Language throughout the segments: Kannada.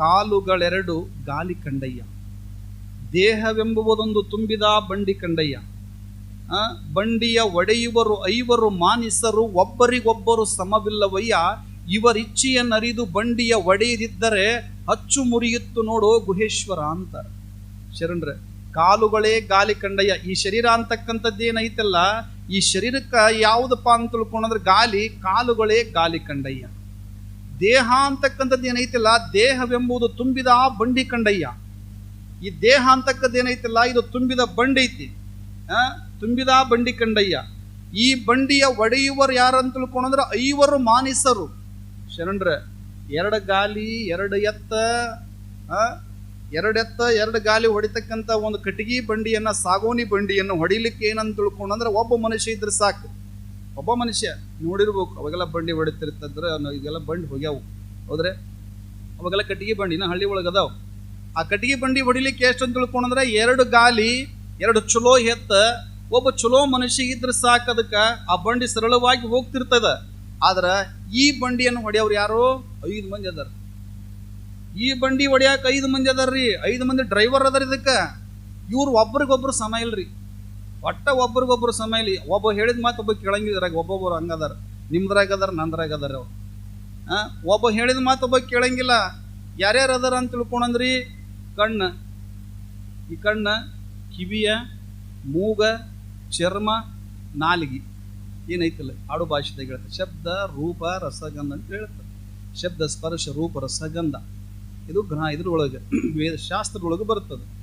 ಕಾಲುಗಳೆರಡು ಗಾಲಿ ಕಂಡಯ್ಯ. ದೇಹವೆಂಬುವುದೊಂದು ತುಂಬಿದ ಬಂಡಿ ಕಂಡಯ್ಯ. ಬಂಡಿಯ ಒಡೆಯುವರು ಐವರು ಮಾನಿಸರು, ಒಬ್ಬರಿಗೊಬ್ಬರು ಸಮವಿಲ್ಲವಯ್ಯ. ಇವರಿಚ್ಛೆಯನ್ನರಿದು ಬಂಡಿಯ ಒಡೆಯದಿದ್ದರೆ ಅಚ್ಚು ಮುರಿಯುತ್ತು ನೋಡೋ ಗುಹೇಶ್ವರ ಅಂತಾರೆ ಶರಣ್ರೆ, ಕಾಲುಗಳೇ ಗಾಲಿ ಕಂಡಯ್ಯ. ಈ ಶರೀರ ಅಂತಕ್ಕಂಥದ್ದೇನೈತಲ್ಲ? ಈ ಶರೀರಕ್ಕೆ ಯಾವುದಪ್ಪ ಅಂತ ತಿಳ್ಕೊಂಡ್ರೆ ಗಾಲಿ ಕಾಲುಗಳೇ ಗಾಲಿ ಕಂಡಯ್ಯ. ದೇಹ ಅಂತಕ್ಕಂಥದ್ದು ಏನೈತಿಲ್ಲ? ದೇಹವೆಂಬುದು ತುಂಬಿದ ಬಂಡಿ ಕಂಡಯ್ಯ. ಈ ದೇಹ ಅಂತಕ್ಕದ್ದು ಏನೈತಿಲ್ಲ? ಇದು ತುಂಬಿದ ಬಂಡಿ ಐತಿ. ಆ, ತುಂಬಿದ ಬಂಡಿ ಕಂಡಯ್ಯ. ಈ ಬಂಡಿಯ ಒಡೆಯುವರು ಯಾರಂತ ತಿಳ್ಕೊಂಡ್ರೆ ಐವರು ಮಾನಿಸರು. ಶರಣರ ಎರಡು ಗಾಲಿ ಎರಡು ಎತ್ತ ಎರಡೆತ್ತ ಎರಡು ಗಾಲಿ ಹೊಡಿತಕ್ಕಂಥ ಒಂದು ಕಟ್ಟಿಗೆ ಬಂಡಿಯನ್ನು ಸಾಗೋನಿ ಬಂಡಿಯನ್ನು ಹೊಡಿಲಿಕ್ಕೆ ಏನಂತ ತಿಳ್ಕೊಂಡ್ರೆ ಒಬ್ಬ ಮನುಷ್ಯ ಇದ್ರೆ ಸಾಕು. ಒಬ್ಬ ಮನುಷ್ಯ ನೋಡಿರ್ಬೇಕು, ಅವಾಗೆಲ್ಲ ಬಂಡಿ ಹೊಡಿತಿರ್ತಂದ್ರೆ ಇದೆಲ್ಲ ಬಂಡಿ ಹೋಗ್ಯಾವು. ಹೌದ್ರೆ? ಅವಾಗೆಲ್ಲ ಕಟ್ಟಿಗೆ ಬಂಡಿ ನಾ ಹಳ್ಳಿ ಒಳಗೆ ಅದಾವ. ಆ ಕಟ್ಟಿಗೆ ಬಂಡಿ ಹೊಡಿಲಿಕ್ಕೆ ಎಷ್ಟು ಅಂತ ತಿಳ್ಕೊಂಡ್ರೆ ಎರಡು ಗಾಲಿ, ಎರಡು ಚಲೋ ಎತ್ತ, ಒಬ್ಬ ಚಲೋ ಮನುಷ್ಯ ಇದ್ರೆ ಸಾಕು ಅದಕ್ಕೆ, ಆ ಬಂಡಿ ಸರಳವಾಗಿ ಹೋಗ್ತಿರ್ತದ. ಆದ್ರೆ ಈ ಬಂಡಿಯನ್ನು ಹೊಡೆಯವ್ರು ಯಾರು? ಐದು ಮಂದಿ ಅದಾರ. ಈ ಬಂಡಿ ಹೊಡ್ಯಾಕ ಐದು ಮಂದಿ ಅದಾರ್ರಿ. ಐದು ಮಂದಿ ಡ್ರೈವರ್ ಅದಾರ ಇದಕ್ಕೆ. ಇವ್ರು ಒಬ್ರಿಗೊಬ್ರು ಸಮ ಇಲ್ರಿ. ಒಟ್ಟ ಒಬ್ರಿಗೊಬ್ರು ಸಮಯಲಿ, ಒಬ್ಬ ಹೇಳಿದ ಮಾತು ಒಬ್ಬ ಕೇಳಂಗಿದ್ರಾಗ ಒಬ್ಬೊಬ್ಬರು ಹಂಗದಾರ. ನಿಮ್ದ್ರಾಗ ಅದಾರ, ನಂದ್ರಾಗ ಅದಾರ ಅವ್ರು. ಒಬ್ಬ ಹೇಳಿದ ಮಾತು ಒಬ್ಬ ಕೇಳಂಗಿಲ್ಲ. ಯಾರ್ಯಾರು ಅದಾರ ಅಂತ ತಿಳ್ಕೊಂಡ್ರಿ ಕಣ್ಣ. ಈ ಕಣ್ಣ, ಕಿವಿಯ, ಮೂಗ, ಚರ್ಮ, ನಾಲಿಗೆ. ಏನೈತಲ್ಲ? ಆಡು ಭಾಷೆದಾಗ ಹೇಳ್ತಾರೆ. ಶಬ್ದ, ರೂಪ, ರಸಗಂಧ ಅಂತ ಹೇಳ್ತಾರೆ. ಶಬ್ದ, ಸ್ಪರ್ಶ, ರೂಪ, ರಸಗಂಧ. ಇದು ಗ್ರಹ ಇದ್ರೊಳಗೆ, ವೇದ ಶಾಸ್ತ್ರದೊಳಗೆ ಬರ್ತದೆ.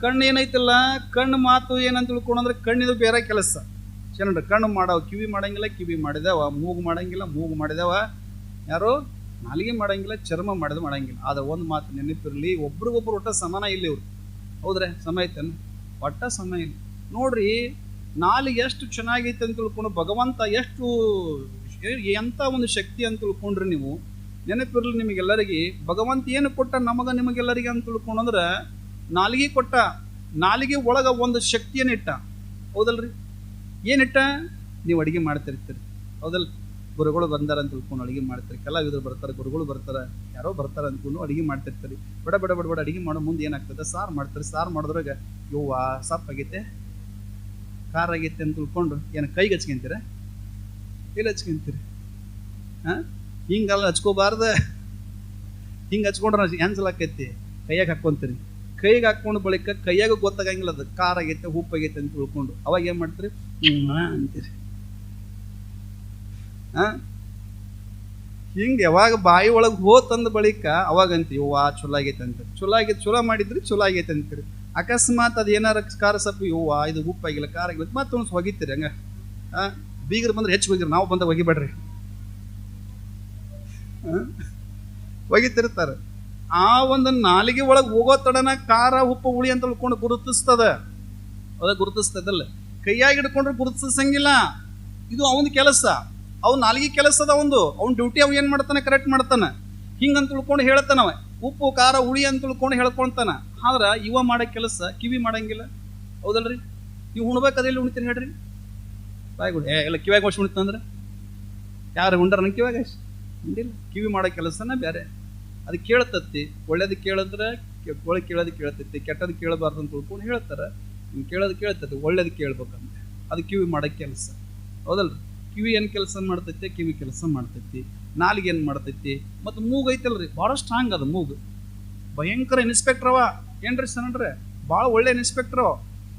ಕಣ್ಣು ಏನೈತಿಲ್ಲ, ಕಣ್ಣು ಮಾತು ಏನಂತ ತಿಳ್ಕೊಂಡ್ರೆ ಕಣ್ಣಿದು ಬೇರೆ ಕೆಲಸ. ಚೆನ್ನ ಕಣ್ಣು ಮಾಡವ, ಕಿವಿ ಮಾಡಂಗಿಲ್ಲ, ಕಿವಿ ಮಾಡಿದವ, ಮೂಗು ಮಾಡಂಗಿಲ್ಲ, ಮೂಗು ಮಾಡಿದವ. ಯಾರು? ನಾಲಿಗೆ ಮಾಡಂಗಿಲ್ಲ, ಚರ್ಮ ಮಾಡಿದ ಮಾಡಂಗಿಲ್ಲ. ಆದ್ರೆ ಒಂದು ಮಾತು ನೆನಪಿರಲಿ, ಒಬ್ರಿಗೊಬ್ರು ಒಟ್ಟ ಸಮಾನ ಇಲ್ಲ ಇವ್ರು. ಹೌದ್ರೆ, ಸಮಯ ಐತೇನು? ಒಟ್ಟ ಸಮಯ ಇಲ್ಲ. ನೋಡ್ರಿ, ನಾಲಿಗೆ ಎಷ್ಟು ಚೆನ್ನಾಗೈತೆ ಅಂತ ತಿಳ್ಕೊಂಡು, ಭಗವಂತ ಎಷ್ಟು ಎಂಥ ಒಂದು ಶಕ್ತಿ ಅಂತ ತಿಳ್ಕೊಂಡ್ರಿ ನೀವು, ನೆನಪಿರ್ಲಿ ನಿಮಗೆಲ್ಲರಿಗೆ. ಭಗವಂತ ಏನು ಕೊಟ್ಟ ನಮಗ ನಿಮಗೆಲ್ಲರಿಗೆ ಅಂತ ತಿಳ್ಕೊಂಡ್ರೆ ನಾಲಿಗೆ ಕೊಟ್ಟ, ನಾಲಿಗೆ ಒಳಗ ಒಂದು ಶಕ್ತಿಯನ್ನು ಇಟ್ಟ. ಹೌದಲ್ರಿ? ಏನಿಟ್ಟ ನೀವು ಅಡುಗೆ ಮಾಡ್ತಿರ್ತೀರಿ. ಹೌದಲ್? ಗುರುಗಳು ಬಂದಾರ ಅಂತ ತಿಳ್ಕೊಂಡು ಅಡಿಗೆ ಮಾಡ್ತೀರಿ. ಕಲಾವಿದರು ಬರ್ತಾರೆ, ಗುರುಗಳು ಬರ್ತಾರೆ, ಯಾರೋ ಬರ್ತಾರೆ ಅಂದ್ಕೊಂಡು ಅಡಿಗೆ ಮಾಡ್ತಿರ್ತಾರೆ. ಬಡ ಬಡ ಬಡ ಬಡ, ಅಡಿಗೆ ಮಾಡೋ ಮುಂದೆ ಏನಾಗ್ತದೆ? ಸಾರು ಮಾಡ್ತಾರೆ. ಸಾರು ಮಾಡಿದ್ರಾಗ, ಯವ್ವ ಸಪ್ಪಾಗೈತೆ ಖಾರ ಆಗೈತೆ ಅಂತ ತಿಳ್ಕೊಂಡು ಏನು ಕೈಗೆ ಹಚ್ಕೊಂತೀರ ಎಲ್ಲಿ ಹಚ್ಕೊಂತೀರಿ. ಹಾಂ? ಹಿಂಗಲ್ಲ ಹಚ್ಕೋಬಾರ್ದ. ಹಿಂಗೆ ಹಚ್ಕೊಂಡ್ರೆ ಆಕೈತಿ? ಕೈಯಾಗೆ ಹಾಕ್ಕೊಂತೀರಿ ಕೈಗೆ ಹಾಕ್ಕೊಂಡು ಬಳಿಕ ಕೈಯಾಗ ಗೊತ್ತಾಗಂಗಿಲ್ಲ ಅದು. ಉಪ್ಪು ಆಗೈತೆ ಅಂತ ತಿಳ್ಕೊಂಡು. ಅವಾಗ ಏನು ಮಾಡ್ತೀರಿ? ಅಂತೀರಿ. ಹಾ? ಹಿಂಗೆ ಯಾವಾಗ ಬಾಯಿ ಒಳಗೆ ಹೋತಂದ ಬಳಿಕ ಅವಾಗ ಅಂತೀವಿ ಯವ್ವಾ ಚಲೋ ಆಗೈತೆ ಅಂತ. ಚಲೋ ಆಗೈತೆ ಚಲೋ ಮಾಡಿದ್ರಿ ಚಲೋ ಆಗೈತೆ ಅಂತೀರಿ. ಅಕಸ್ಮಾತ್ ಅದು ಏನಾರ ಖಾರ ಸಪ್ಪು, ಯವ್ವಾ ಇದು ಉಪ್ಪಾಗಿಲ್ಲ ಖಾರ ಆಗಿಲ್ಲ ಮತ್ತೆ ಒಂದು ಹೊಗಿತೀರಿ ಹಂಗ. ಹಾಂ? ಬೀಗರು ಬಂದ್ರೆ ಹೆಚ್ಚು ಹೋಗಿರಿ ನಾವು ಬಂದಾಗ ಒಗಿಬೇಡ್ರಿ? ಒಗಿತಿರ್ತಾರೆ ಆ ಒಂದು ನಾಲಿಗೆ ಒಳಗೆ ಹೋಗೋ ತಡನ ಖಾರ, ಉಪ್ಪು, ಹುಳಿ ಅಂತ ತಿಳ್ಕೊಂಡು ಗುರುತಿಸ್ತದ. ಅದ ಗುರುತಿಸ್ತದಲ್ಲ. ಕೈಯಾಗಿ ಹಿಡ್ಕೊಂಡ್ರೆ ಗುರುತಿಸಂಗಿಲ್ಲ. ಇದು ಅವನ ಕೆಲಸ. ಅವ್ನ ನಾಲಿಗೆ ಕೆಲಸ ಅದ ಒಂದು ಅವ್ನ ಡ್ಯೂಟಿ ಅವ್ ಏನು ಮಾಡ್ತಾನೆ? ಕರೆಕ್ಟ್ ಮಾಡ್ತಾನೆ. ಹಿಂಗಂತ ತಿಳ್ಕೊಂಡು ಹೇಳ್ತಾನವ. ಉಪ್ಪು, ಖಾರ, ಹುಳಿ ಅಂತ ತಿಳ್ಕೊಂಡು ಹೇಳ್ಕೊಳ್ತಾನೆ. ಆದ್ರೆ ಇವ ಮಾಡೋ ಕೆಲಸ ಕಿವಿ ಮಾಡಂಗಿಲ್ಲ. ಹೌದಲ್ರಿ? ನೀವು ಎಲ್ಲಿ ಉಣ್ತೀರಿ ಹೇಳ್ರಿ. ಬಾಯ್ ಗುಡ್. ಏ ಎಲ್ಲ ಕಿವ್ಯಾಗ ಉಣಿತಂದ್ರೆ? ಯಾರು ಉಂಡ್ರ ನಂಗೆ ಕಿವ್ಯಾಗ? ಉಂಡಿಲ್ಲ. ಕಿವಿ ಮಾಡೋ ಕೆಲಸನ ಬೇರೆ ಅದು ಕೇಳ್ತತ್ತಿ ಒಳ್ಳೇದು ಕೇಳಿದ್ರೆ ಒಳ್ಳೆ ಕೇಳೋದು ಕೇಳ್ತೈತಿ, ಕೆಟ್ಟದ್ದು ಕೇಳಬಾರ್ದು ಅಂತ ತಿಳ್ಕೊಂಡು ಹೇಳ್ತಾರೆ. ನೀವು ಕೇಳೋದು ಕೇಳ್ತೈತಿ, ಒಳ್ಳೇದು ಕೇಳ್ಬೇಕಂತ. ಅದು ಕಿವಿ ಮಾಡೋ ಕೆಲಸ. ಹೌದಲ್ರಿ? ಕಿವಿ ಏನು ಕೆಲಸ ಮಾಡ್ತೈತಿ, ಕಿವಿ ಕೆಲಸ ಮಾಡ್ತೈತಿ. ನಾಲಿಗೆ ಏನು ಮಾಡ್ತೈತಿ? ಮತ್ತು ಮೂಗು ಐತಲ್ರಿ? ಭಾಳ ಸ್ಟ್ರಾಂಗ್ ಅದು ಮೂಗು. ಭಯಂಕರ ಇನ್ಸ್ಪೆಕ್ಟ್ರವ ಏನ್ರಿ ಸಣ್ಣ್ರೆ ಭಾಳ ಒಳ್ಳೆ ಇನ್ಸ್ಪೆಕ್ಟ್ರು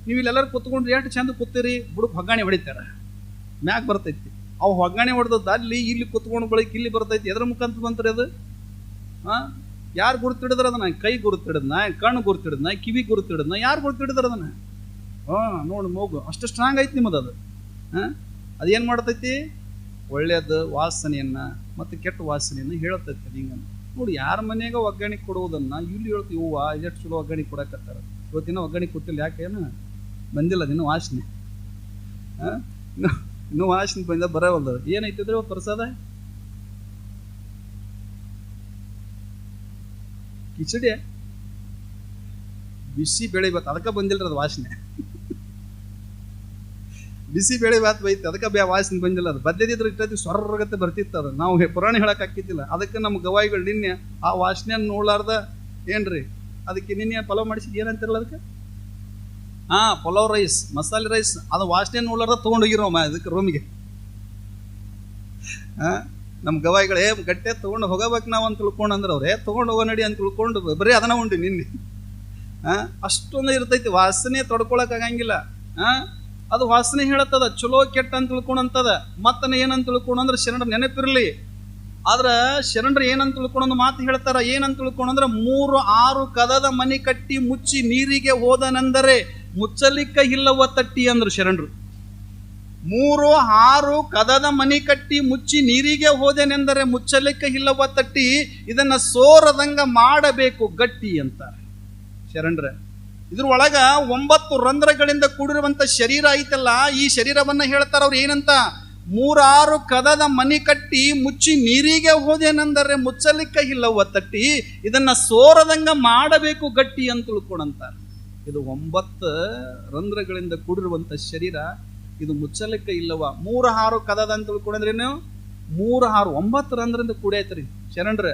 ನೀವು ಇಲ್ಲೆಲ್ಲರೂ ಕೂತ್ಕೊಂಡ್ರಿ ಎಷ್ಟು ಚಂದ ಕೂತೀರಿ ಬುಡಕ್ಕೆ ಹೊಗ್ಗಾಣಿ ಹೊಡಿತಾರೆ. ಮ್ಯಾಗ ಬರ್ತೈತಿ. ಅವು ಹೊಗ್ಗಾಣಿ ಹೊಡೆದದ್ದು ಅಲ್ಲಿ, ಇಲ್ಲಿ ಕುತ್ಕೊಂಡು ಬಳಿಕ ಇಲ್ಲಿ ಬರ್ತೈತಿ. ಎದ್ರ ಮುಖಾಂತರ ಬಂತ್ರಿ ಅದು? ಯಾರು ಗುರುತಿಡಿದ್ರ ಅದನ್ನ? ಕೈ ಗುರುತಿಡಿದ್ನ, ಕಣ್ಣು ಗುರುತಿಡಿದ್ನ, ಕಿವಿ ಗುರುತಿಡಿದ್ನ, ಯಾರು ಗುರುತಿಡಿದ್ರ ಅದನ್ನ? ಹಾ, ನೋಡಿ ಮೂಗು, ಅಷ್ಟು ಸ್ಟ್ರಾಂಗ್ ಐತಿ ನಿಮ್ಮದು ಅದು. ಹಾ ಅದೇನು ಮಾಡ್ತೈತಿ? ಒಳ್ಳೆಯದು ವಾಸನೆಯನ್ನ ಮತ್ತು ಕೆಟ್ಟ ವಾಸನೆಯನ್ನ ಹೇಳತೈತಿ ಹಿಂಗ ನೋಡಿ, ಯಾರ ಮನೆಯಾಗ ಒಗ್ಗರಣೆ ಕೊಡುವುದನ್ನು ಇಲ್ಲಿ ಹೇಳ್ತೀವಿ ಹೂವ ಎಷ್ಟು ಚಲೋ ಒಗ್ಗರಣೆ ಕೊಡಕತ್ತಾರ? ಇವತ್ತಿನ ಒಗ್ಗರಣೆ ಕೊಟ್ಟಿಲ್ಲ, ಯಾಕೆ? ಏನು? ಬಂದಿಲ್ಲ ದಿನ ವಾಸನೆ. ಹಾ ಇನ್ನೂ ವಾಸನೆ ಬಂದ ಬರವಲ್ದು. ಏನೈತಿದ್ರೆ ಪ್ರಸಾದ? ಕಿಚಡಿ. ಬಿಸಿ ಬೆಳೆ ಬಾತ್, ಅದಕ್ಕೆ ಬಂದಿಲ್ರಿ ಅದು ವಾಸನೆ. ಬಿಸಿ ಬೇಳೆ ಬಾತ್ ಬೈತಿ, ಅದಕ್ಕೆ ಬ್ಯಾ ವಾಸನೆ ಬಂದಿಲ್ಲ ಅದು. ಬದ್ದದಿದ್ರೆ ಇಟ್ಟದ್ದು ಸ್ವರ್ಗತ್ತೆ ಬರ್ತಿತ್ತು ಅದು. ನಾವು ಪುರಾಣ ಹೇಳಕ್ ಹಾಕಿದ್ದಿಲ್ಲ ಅದಕ್ಕೆ ನಮ್ಮ ಗವಾಯಿಗಳು ನಿನ್ನೆ ಆ ವಾಸನೆಯನ್ನು ನೋಡ್ಲಾರ್ದ ಏನ್ರಿ? ಅದಕ್ಕೆ ನಿನ್ನೆ ಪಲಾವ್ ಮಾಡಿಸಿದ್ ಏನಂತಿರಲ್ಲ ಅದಕ್ಕೆ? ಹಾ, ಪಲಾವ್ ರೈಸ್, ಮಸಾಲೆ ರೈಸ್. ಅದು ವಾಸನೆ ನೋಡ್ಲಾರ್ದ ತೊಗೊಂಡೋಗಿರೋ ಅದಕ್ಕೆ ರೂಮಿಗೆ ಹಾ? ನಮ್ಮ ಗವಾಯಿಗಳು, ಗಟ್ಟೆ ತೊಗೊಂಡು ಹೋಗಬೇಕು ನಾವು ಅಂತ ತಿಳ್ಕೊಂಡು ಅಂದ್ರೆ ಅವ್ರೆ, ತೊಗೊಂಡು ಹೋಗೋ ನಡಿ ಅಂತ ತಿಳ್ಕೊಂಡು ಬರೀ ಅದನ್ನ ಉಂಡು ನಿನ್ನೆ. ಹಾಂ ಅಷ್ಟೊಂದು ಇರ್ತೈತಿ, ವಾಸನೆ ತೊಡ್ಕೊಳಕ್ ಆಗಂಗಿಲ್ಲ. ಹಾ ಅದು ವಾಸನೆ ಹೇಳತ್ತದ, ಚಲೋ ಕೆಟ್ಟ ಅಂತ ತಿಳ್ಕೊಂಡಂತದ. ಮತ್ತನ ಏನಂತ ತಿಳ್ಕೊಂಡ್ರೆ ಶರಣರ ನೆನಪಿರ್ಲಿ. ಆದ್ರೆ ಶರಣರು ಏನಂತ ತಿಳ್ಕೊಂಡೊಂದು ಮಾತು ಹೇಳ್ತಾರ, ಏನಂತ ತಿಳ್ಕೊಂಡಂದ್ರೆ ಮೂರು ಆರು ಕದದ ಮನೆ ಕಟ್ಟಿ ಮುಚ್ಚಿ ನೀರಿಗೆ ಹೋದನೆಂದರೆ ಮುಚ್ಚಲಿಕ್ಕ ಇಲ್ಲವ ತಟ್ಟಿ ಅಂದ್ರು ಶರಣರು. ಮೂರು ಆರು ಕದದ ಮನಿ ಕಟ್ಟಿ ಮುಚ್ಚಿ ನೀರಿಗೆ ಹೋದೆನೆಂದರೆ ಮುಚ್ಚಲಿಕ್ಕೆ ಇಲ್ಲವ ತಟ್ಟಿ, ಇದನ್ನ ಸೋರದಂಗ ಮಾಡಬೇಕು ಗಟ್ಟಿ ಅಂತಾರೆ. ಶರಣರ, ಇದ್ರ ಒಳಗ ಒಂಬತ್ತು ರಂಧ್ರಗಳಿಂದ ಕೂಡಿರುವಂತ ಶರೀರ ಐತಲ್ಲ, ಈ ಶರೀರವನ್ನ ಹೇಳ್ತಾರ ಅವ್ರು ಏನಂತ? ಮೂರಾರು ಕದದ ಮನಿ ಕಟ್ಟಿ ಮುಚ್ಚಿ ನೀರಿಗೆ ಹೋದೇನೆಂದರೆ ಮುಚ್ಚಲಿಕ್ಕೆ ಇಲ್ಲವ ತಟ್ಟಿ, ಇದನ್ನ ಸೋರದಂಗ ಮಾಡಬೇಕು ಗಟ್ಟಿ ಅಂತ ತಿಳ್ಕೊಂಡಂತಾರೆ. ಇದು ಒಂಬತ್ತು ರಂಧ್ರಗಳಿಂದ ಕೂಡಿರುವಂತ ಶರೀರ ಇದು ಮುಚ್ಚಲಿಕ್ಕ ಇಲ್ಲವ. ಮೂರು ಹಾರು ಕದದ ಅಂತ ತಿಳ್ಕೊಂಡ್ರೇನು ಮೂರು ಹಾರು ಒಂಬತ್ತು ರಂದ್ರಿಂದ ಕೂಡೈತ್ರಿ ಶರಣರ,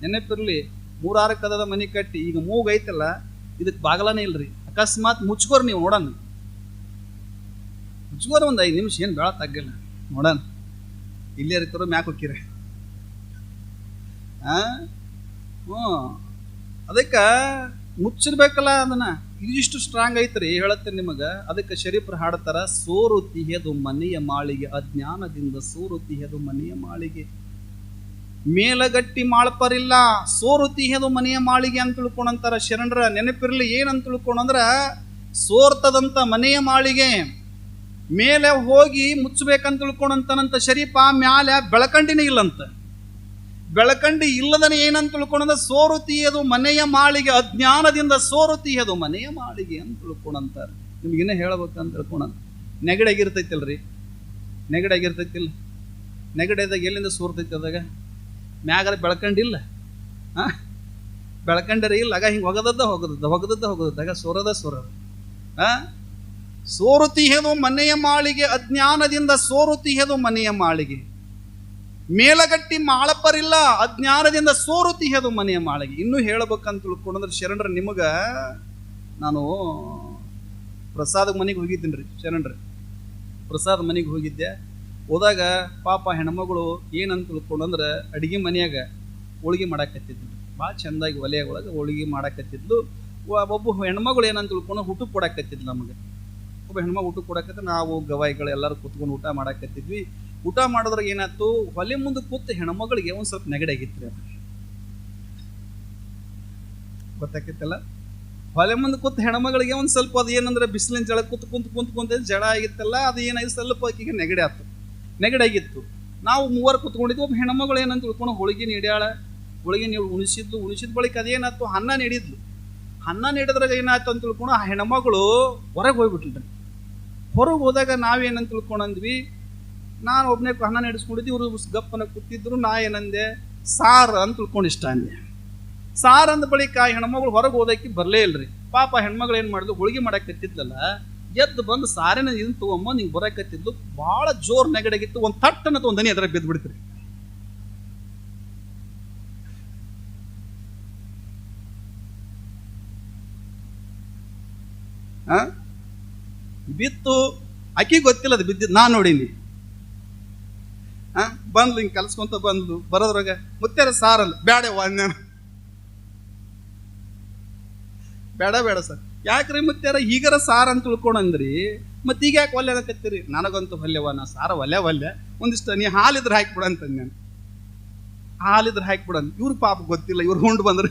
ನೆನಪಿರ್ಲಿ ಮೂರಾರು ಕದದ ಮನಿ ಕಟ್ಟಿ, ಈಗ ಮೂಗ್ ಐತಲ್ಲ, ಇದಕ್ಕೆ ಬಾಗಲನೇ ಇಲ್ರಿ. ಅಕಸ್ಮಾತ್ ಮುಚ್ಕೋರ್ ನೀವು ನೋಡೋಣ. ಮುಚ್ಕೋರ್ ಒಂದು ಐದು ನಿಮಿಷ, ಏನು ಬೇಳ ತಗ್ಗಿಲ್ಲ ನೋಡೋಣ. ಇಲ್ಲೇ ಇರ್ತಾರೋ, ಮ್ಯಾಕ್ ಆ? ಹ್ಞೂ ಅದಕ್ಕೆ ಮುಚ್ಚಿರ್ಬೇಕಲ್ಲ ಅದನ್ನ. ಇದಿಷ್ಟು ಸ್ಟ್ರಾಂಗ್ ಐತ್ರಿ, ಹೇಳತ್ತೆ ನಿಮಗೆ. ಅದಕ್ಕೆ ಶರೀಫ್ರು ಹಾಡ್ತಾರ, ಸೋರು ತಿಹೆದು ಮನೆಯ ಮಾಳಿಗೆ, ಅಜ್ಞಾನದಿಂದ ಸೋರು ತಿಹೆದು ಮನೆಯ ಮಾಳಿಗೆ. ಮೇಲಗಟ್ಟಿ ಮಾಳ್ಪರಿಲ್ಲ, ಸೋರು ತಿಹೆದು ಮನೆಯ ಮಾಳಿಗೆ ಅಂತ ತಿಳ್ಕೊಂಡಂತಾರ ಶರಣರ. ನೆನಪಿರ್ಲಿ ಏನಂತ ತಿಳ್ಕೊಂಡಂದ್ರ ಸೋರ್ತದಂತ ಮನೆಯ ಮಾಳಿಗೆ. ಮೇಲೆ ಹೋಗಿ ಮುಚ್ಚಬೇಕಂತ ತಿಳ್ಕೊಂಡಂತನಂತ ಶರೀಫ, ಮ್ಯಾಲೆ ಬೆಳಕಂಡಿನೇ ಇಲ್ಲಂತ. ಬೆಳಕಂಡಿ ಇಲ್ಲದನ ಏನಂತ ತಿಳ್ಕೊಂಡಂದ ಸೋರು ಮನೆಯ ಮಾಳಿಗೆ, ಅಜ್ಞಾನದಿಂದ ಸೋರು ಮನೆಯ ಮಾಳಿಗೆ ಅಂತ ತಿಳ್ಕೊಂಡಂತಾರ. ನಿಮ್ಗಿನ್ನೂ ಹೇಳ್ಬೇಕಂತ ತಿಳ್ಕೊಂಡ ನೆಗಡಾಗಿರ್ತೈತಿಲ್ರಿ ನೆಗಡಾಗಿರ್ತೈತಿಲ್ಲ ನೆಗಡೆದಾಗ ಎಲ್ಲಿಂದ ಸೋರ್ತೈತಿ ಅದಾಗ? ಮ್ಯಾಗರ ಬೆಳ್ಕಂಡಿಲ್ಲ ಆ ಬೆಳಕಂಡರೆ ಇಲ್ಲ, ಆಗ ಹಿಂಗೆ ಹೊಗದದ್ದ ಹೋಗದದ್ದ ಹೊಗದದ್ದ ಹೋಗದದ್ದಾಗ ಸೋರದ ಸೋರದ. ಆ ಸೋರು ತಿಹೆದು ಮನೆಯ ಮಾಳಿಗೆ, ಅಜ್ಞಾನದಿಂದ ಸೋರು ತಿಹೆದು ಮನೆಯ ಮಾಳಿಗೆ. ಮೇಲಗಟ್ಟಿ ಮಾಳಪ್ಪರಿಲ್ಲ, ಅಜ್ಞಾನದಿಂದ ಸೋರು ಅದು ಮನೆಯ ಮಾಳಿಗೆ. ಇನ್ನೂ ಹೇಳಬೇಕಂತ ತಿಳ್ಕೊಂಡ್ರೆ ಶರಣರ, ನಿಮಗೆ ನಾನು ಪ್ರಸಾದ ಮನೆಗೆ ಹೋಗಿದ್ದೀನಿ ರೀ ಶರಣರ. ಪ್ರಸಾದ ಮನೆಗೆ ಹೋಗಿದ್ದೆ. ಹೋದಾಗ ಪಾಪ ಹೆಣ್ಮಗಳು ಏನಂತ ತಿಳ್ಕೊಂಡಂದ್ರೆ ಅಡಿಗೆ ಮನೆಯಾಗ ಹೋಳಿಗೆ ಮಾಡಾಕತ್ತಿದ್ಲು ಭಾಳ ಚೆಂದಾಗಿ ಒಲೆಯ ಒಳಗೆ ಹೋಳಿಗೆ ಮಾಡಾಕತ್ತಿದ್ಲು. ಒಬ್ಬ ಹೆಣ್ಮಗಳು ಏನಂತ ತಿಳ್ಕೊಂಡು ಹುಟ್ಟು ಕೊಡಾಕತ್ತಿದ್ಲು ನಮಗೆ. ಒಬ್ಬ ಹೆಣ್ಮಗಳು ಊಟ ಕೊಡಾಕತ್ತ ನಾವು ಗವಾಯಿಗಳು ಎಲ್ಲರೂ ಕುತ್ಕೊಂಡು ಊಟ ಮಾಡಾಕತ್ತಿದ್ವಿ. ಊಟ ಮಾಡಿದ್ರಾಗ ಏನಾಯ್ತು? ಹೊಲೆ ಮುಂದೆ ಕೂತು ಹೆಣ್ಮಗಳಿಗೆ ಒಂದು ಸ್ವಲ್ಪ ನೆಗಡಾಗಿತ್ತು ರೀ ಅದು. ಗೊತ್ತಾಕೈತಲ್ಲ ಹೊಲೆ ಮುಂದೆ ಕೂತು ಹೆಣ್ಮಗಳಿಗೆ ಒಂದು ಸ್ವಲ್ಪ ಅದು ಏನಂದ್ರೆ ಬಿಸಿಲಿನ ಜಳ ಕೂತ್ ಕುಂತು ಕುಂತು ಕುಂತ ಜಳ ಆಗಿತ್ತಲ್ಲ, ಅದು ಏನಾಯ್ತು? ಸ್ವಲ್ಪ ಆಕಿಗೆ ನೆಗಡಿ ಆಯ್ತು ನೆಗಡಾಗಿತ್ತು ನಾವು ಮೂವರು ಕುತ್ಕೊಂಡಿದ್ವಿ, ಒಬ್ಬ ಹೆಣ್ಮಗಳು ಏನಂತ ತಿಳ್ಕೊಂಡು ಹೋಳಿಗೆ ನೀಡ್ಯಾಳ. ಹೋಳಿಗೆ ನೀವು ಉಣಿಸಿದ್ಲು, ಉಣಿಸಿದ ಬಳಿಕ ಅದೇನಾಯ್ತು ಅನ್ನ ನೀಡಿದ್ಲು. ಅನ್ನ ನೀಡಿದ್ರಾಗ ಏನಾಯ್ತು ಅಂತ ತಿಳ್ಕೊಂಡು ಆ ಹೆಣ್ಮಗಳು ಹೊರಗೆ ಹೋಗ್ಬಿಟ್ಲು. ಹೊರಗೆ ಹೋದಾಗ ನಾವೇನಂತ ತಿಳ್ಕೊಂಡಂದ್ವಿ ನಾನು ಒಬ್ಬನೇ ಹಣ ನಡೆಸ್ಕೊಂಡಿದ್ದೆ, ಇವರು ಗಪ್ಪನ ಕೂತಿದ್ರು, ನಾ ಏನಂದೆ, ಸಾರ್ ಅಂತ ತಿಳ್ಕೊಂಡು ಇಷ್ಟ ಅಂದೆ. ಸಾರ್ ಅಂದ ಬಳಿಕ ಹೆಣ್ಮಗಳು ಹೊರಗೆ ಹೋದಕ್ಕೆ ಬರಲೇ ಇಲ್ರಿ. ಪಾಪ ಹೆಣ್ಮಗಳು ಏನು ಮಾಡಿದ್ಲು, ಹೋಳಿಗೆ ಮಾಡಕತ್ತಿದ್ಲಲ್ಲ ಎದ್ದು ಬಂದು ಸಾರಿನ ಇದನ್ನ ತಗೊಂಬ ನಿಂಗೆ ಕತ್ತಿದ್ದು ಭಾಳ ಜೋರ್ ನೆಗಡಾಗಿತ್ತು, ಒಂದು ತಟ್ಟನ ಒಂದು ದನಿ ಅದರ ಬಿದ್ದು ಬಿಡ್ತೀರಿ? ಬಿತ್ತು ಅಕ್ಕಿ ಗೊತ್ತಿಲ್ಲ ಅದು ಬಿದ್ದಿದ್ದು ನಾನು ನೋಡೀನಿ. ಬಂದ್ಲು, ಹಿಂಗೆ ಕಲ್ಸ್ಕೊಂತ ಬಂದ್ಲು ಬರೋದ್ರಾಗ ಮುತ್ಯಾರ ಸಾರಲ್ಲ. ಬೇಡ ವಾನ್ಯಾನ ಬೇಡ ಬೇಡ ಸರ್. ಯಾಕ್ರಿ ಮುತ್ಯಾರ, ಈಗರ ಸಾರ ಅಂತ ತಿಳ್ಕೊಂಡಂದ್ರಿ? ಮತ್ತೆ ಈಗ ಯಾಕೆ ಒಲ್ಲೆ ಅನ್ನಕತ್ತೀರಿ? ನನಗಂತೂ ಹೊಲ್ಯವ ನಾ ಸಾರ ಒಲ್ಲೆ ಒಲ್ಲೆ. ಒಂದಿಷ್ಟು, ನೀ ಹಾಲಿದ್ರೆ ಹಾಕ್ಬಿಡ ಅಂತ ನಾನು ಹಾಲಿದ್ರೆ ಹಾಕ್ಬಿಡ ಇವ್ರ ಪಾಪ ಗೊತ್ತಿಲ್ಲ, ಇವ್ರು ಹುಂಡು ಬಂದ್ರೆ.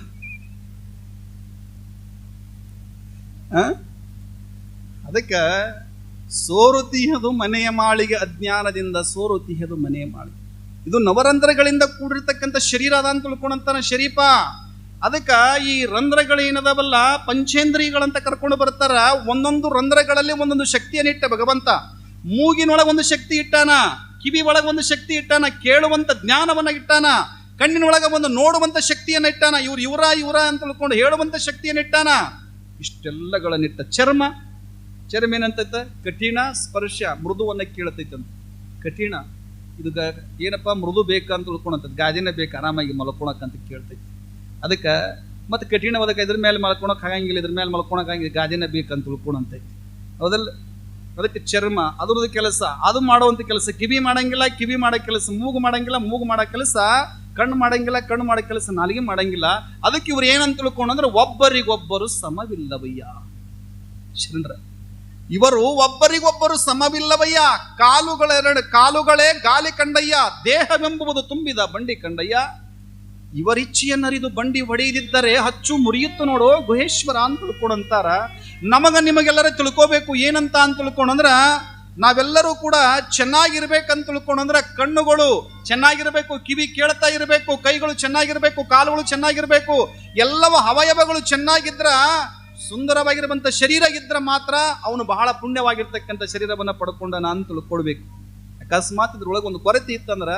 ಅದಕ್ಕೆ, ಸೋರು ತೀಹದು ಮನೆಯ ಮಾಳಿಗೆ ಅಜ್ಞಾನದಿಂದ ಸೋರು ತೀಹದು ಮನೆಯ ಮಾಳಿಗೆ. ಇದು ನವರಂಧ್ರಗಳಿಂದ ಕೂಡಿರ್ತಕ್ಕಂಥ ಶರೀರ ಅದ ಅಂತ ತಿಳ್ಕೊಂಡಂತಾನೆ ಶರೀಪ. ಅದಕ್ಕೆ ಈ ರಂಧ್ರಗಳೇನದವಲ್ಲ ಪಂಚೇಂದ್ರಿಯಗಳಂತ ಕರ್ಕೊಂಡು ಬರ್ತಾರ, ಒಂದೊಂದು ರಂಧ್ರಗಳಲ್ಲಿ ಒಂದೊಂದು ಶಕ್ತಿಯನ್ನು ಇಟ್ಟ ಭಗವಂತ. ಮೂಗಿನೊಳಗೆ ಒಂದು ಶಕ್ತಿ ಇಟ್ಟಾನ ಕಿವಿ ಒಳಗೆ ಒಂದು ಶಕ್ತಿ ಇಟ್ಟಾನ, ಕೇಳುವಂತ ಜ್ಞಾನವನ್ನ ಇಟ್ಟಾನ, ಕಣ್ಣಿನೊಳಗೆ ಒಂದು ನೋಡುವಂತ ಶಕ್ತಿಯನ್ನ ಇಟ್ಟಾನ, ಇವ್ರು ಇವರ ಇವರ ಅಂತ ತಿಳ್ಕೊಂಡು ಹೇಳುವಂತ ಶಕ್ತಿಯನ್ನ ಇಟ್ಟಾನ. ಇಷ್ಟೆಲ್ಲಗಳನ್ನಿಟ್ಟ ಚರ್ಮ. ಚರ್ಮ ಏನಂತೈತೆ? ಕಠಿಣ ಸ್ಪರ್ಶ, ಮೃದುವನ್ನ ಕೇಳ್ತೈತಂತ ಕಠಿಣ. ಇದು ಗ ಏನಪ್ಪ ಮೃದು ಬೇಕಂತ ತಿಳ್ಕೊಳಂತದ್ ಗಾದಿನ ಬೇಕು, ಆರಾಮಾಗಿ ಮಲ್ಕೊಳಕಂತ ಕೇಳ್ತೈತಿ. ಅದಕ್ಕೆ ಮತ್ತೆ ಕಠಿಣವಾದಕ್ಕೆ ಇದ್ರ ಮೇಲೆ ಮಲ್ಕೊಳಕ್ಕೆ ಆಗಂಗಿಲ್ಲ, ಇದ್ರ ಮೇಲೆ ಮಲ್ಕೊಳಕ್ಕೆ ಆಗಂಗಿಲ್ಲ ಗಾದಿನ ಬೇಕಂತ ಉಳ್ಕೊಳಂತೈತಿ. ಹೌದಲ್ಲ? ಅದಕ್ಕೆ ಚರ್ಮ, ಅದ್ರದ್ದು ಕೆಲಸ, ಅದು ಮಾಡುವಂಥ ಕೆಲಸ, ಕಿವಿ ಮಾಡಂಗಿಲ್ಲ, ಕಿವಿ ಮಾಡೋ ಕೆಲಸ, ಮೂಗು ಮಾಡಂಗಿಲ್ಲ, ಮೂಗು ಮಾಡೋ ಕೆಲಸ, ಕಣ್ಣು ಮಾಡಂಗಿಲ್ಲ, ಕಣ್ಣು ಮಾಡೋ ಕೆಲಸ, ನಾಲಿಗೆ ಮಾಡಂಗಿಲ್ಲ. ಅದಕ್ಕೆ ಇವ್ರು ಏನಂತ ತಿಳ್ಕೊಂಡ್ರೆ ಒಬ್ಬರಿಗೊಬ್ಬರು ಸಮವಿಲ್ಲವಯ್ಯ. ಶರಣರ ಇವರು ಒಬ್ಬರಿಗೊಬ್ಬರು ಸಮವಿಲ್ಲವಯ್ಯ. ಕಾಲುಗಳೆರಡು, ಕಾಲುಗಳೇ ಗಾಲಿ ಕಂಡಯ್ಯ. ದೇಹವೆಂಬುವುದು ತುಂಬಿದ ಬಂಡಿ ಕಂಡಯ್ಯ. ಇವರಿಚ್ಛೆಯನ್ನರಿದು ಬಂಡಿ ಹೊಡೆಯದಿದ್ದರೆ ಹಚ್ಚು ಮುರಿಯುತ್ತು ನೋಡು, ಗುಹೇಶ್ವರ ಅಂತ ತಿಳ್ಕೊಂಡಂತಾರ ನಮಗ ನಿಮಗೆಲ್ಲರ ತಿಳ್ಕೋಬೇಕು, ಏನಂತ ಅಂತ ತಿಳ್ಕೊಂಡಂದ್ರ ನಾವೆಲ್ಲರೂ ಕೂಡ ಚೆನ್ನಾಗಿರ್ಬೇಕಂತ ತಿಳ್ಕೊಂಡಂದ್ರ ಕಣ್ಣುಗಳು ಚೆನ್ನಾಗಿರಬೇಕು, ಕಿವಿ ಕೇಳ್ತಾ ಇರಬೇಕು, ಕೈಗಳು ಚೆನ್ನಾಗಿರಬೇಕು, ಕಾಲುಗಳು ಚೆನ್ನಾಗಿರಬೇಕು, ಎಲ್ಲವ ಅವಯವಗಳು ಚೆನ್ನಾಗಿದ್ರ ಸುಂದರವಾಗಿರುವಂತ ಶರೀರ ಇದ್ರೆ ಮಾತ್ರ ಅವನು ಬಹಳ ಪುಣ್ಯವಾಗಿರ್ತಕ್ಕಂಥ ಶರೀರವನ್ನ ಪಡ್ಕೊಂಡ ನಾನ್ ತಿಳ್ಕೊಳ್ಬೇಕು. ಅಕಸ್ಮಾತ್ ಇದ್ರೊಳಗೆ ಒಂದು ಕೊರತೆ ಇತ್ತಂದ್ರ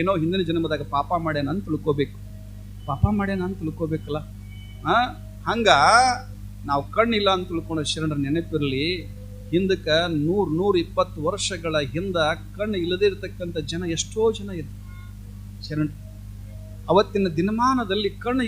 ಏನೋ ಹಿಂದಿನ ಜನ್ಮದಾಗ ಪಾಪ ಮಾಡ್ಯಾನ ಅಂತ ತಿಳ್ಕೊಬೇಕು ಪಾಪ ಮಾಡ್ಯಾನ ಅಂತ ತಿಳ್ಕೊಬೇಕಲ್ಲ ಹಂಗ ನಾವು ಕಣ್ಣಿಲ್ಲ ಅಂತ ತಿಳ್ಕೊಂಡ ಶರಣರ ನೆನಪಿರಲಿ ಹಿಂದಕ್ಕೆ ನೂರ್ ನೂರ ಇಪ್ಪತ್ತು ವರ್ಷಗಳ ಹಿಂದ ಕಣ್ಣು ಇಲ್ಲದೇ ಇರತಕ್ಕಂಥ ಜನ ಎಷ್ಟೋ ಜನ ಇದ್ರು. ಶರಣ, ಅವತ್ತಿನ ದಿನಮಾನದಲ್ಲಿ ಕಣ್ಣು